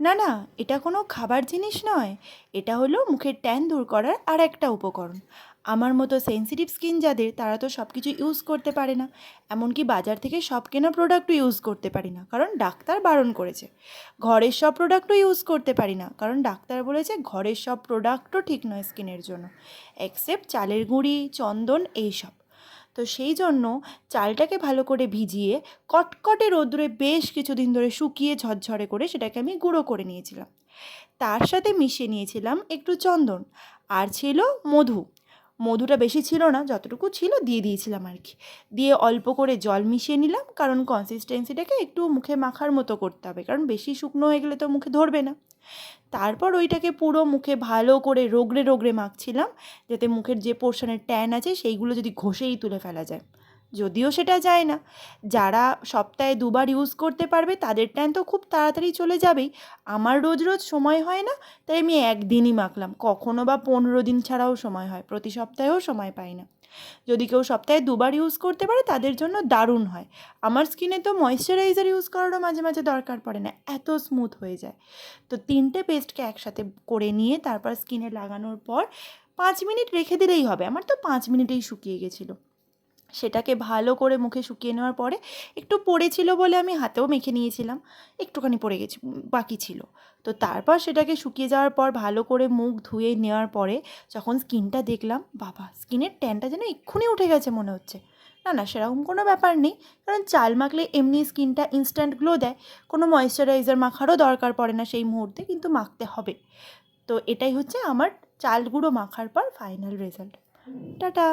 না না, এটা কোনো খাবার জিনিস নয়। এটা হলো মুখের ট্যান দূর করার আর একটা উপকরণ। আমার মতো সেনসিটিভ স্কিন যাদের, তারা তো সব কিছু ইউজ করতে পারে না। এমনকি বাজার থেকে সব কেনা প্রোডাক্টও ইউজ করতে পারি না, কারণ ডাক্তার বারণ করেছে। ঘরের সব প্রোডাক্টও ইউজ করতে পারি না, কারণ ডাক্তার বলেছে ঘরের সব প্রোডাক্টও ঠিক নয় স্কিনের জন্য। এক্সেপ্ট চালের গুঁড়ি, চন্দন, এইসব। তো সেই জন্য চালটাকে ভালো করে ভিজিয়ে কটকটে রোদ্দুরে বেশ কিছুদিন ধরে শুকিয়ে ঝরঝরে করে সেটাকে আমি গুঁড়ো করে নিয়েছিলাম। তার সাথে মিশিয়ে নিয়েছিলাম একটু চন্দন আর ছিল মধু। মধুটা বেশি ছিল না, যতটুকু ছিল দিয়ে দিয়েছিলাম আর কি। দিয়ে অল্প করে জল মিশিয়ে নিলাম, কারণ কনসিস্টেন্সিটাকে একটু মুখে মাখার মতো করতে হবে, কারণ বেশি শুকনো হয়ে গেলে তো মুখে ধরবে না। তারপর ওইটাকে পুরো মুখে ভালো করে রোগড়ে রোগড়ে মাখছিলাম, যাতে মুখের যে পোর্শনের ট্যান আছে সেইগুলো যদি ঘষেই তুলে ফেলা যায়। যদিও সেটা যায় না। যারা সপ্তাহে দুবার ইউজ করতে পারবে, তাদের ট্যান তো খুব তাড়াতাড়ি চলে যাবেই। আমার রোজ রোজ সময় হয় না, তাই আমি একদিনই মাখলাম। কখনো বা পনেরো দিন ছাড়াও সময় হয়, প্রতি সপ্তাহেও সময় পাই না। যদি কেউ সপ্তাহে দুবার ইউজ করতে পারে, তাদের জন্য দারুণ হয়। আমার স্কিনে তো ময়শ্চারাইজার ইউজ করারও মাঝে মাঝে দরকার পড়ে না, এত স্মুথ হয়ে যায়। তো তিনটে পেস্টকে একসাথে করে নিয়ে তারপর স্কিনে লাগানোর পর পাঁচ মিনিট রেখে দিলেই হবে। আমার তো পাঁচ মিনিটেই শুকিয়ে গেছিল। সেটাকে ভালো করে মুখে শুকিয়ে নেওয়ার পরে একটু পড়েছিল বলে আমি হাতেও মেখে নিয়েছিলাম। একটুখানি পড়ে গেছি, বাকি ছিল। তো তারপর সেটাকে শুকিয়ে যাওয়ার পর ভালো করে মুখ ধুয়ে নেওয়ার পরে যখন স্কিনটা দেখলাম, বাবা, স্কিনের ট্যানটা যেন এক্ষুনি উঠে গেছে মনে হচ্ছে। না না, সেরকম কোনো ব্যাপার নেই, কারণ চাল মাখলে এমনি স্কিনটা ইনস্ট্যান্ট গ্লো দেয়। কোনো ময়েশ্চারাইজার মাখারও দরকার পড়ে না সেই মুহূর্তে, কিন্তু মাখতে হবে। তো এটাই হচ্ছে আমার চাল গুঁড়ো মাখার পর ফাইনাল রেজাল্ট টাটা!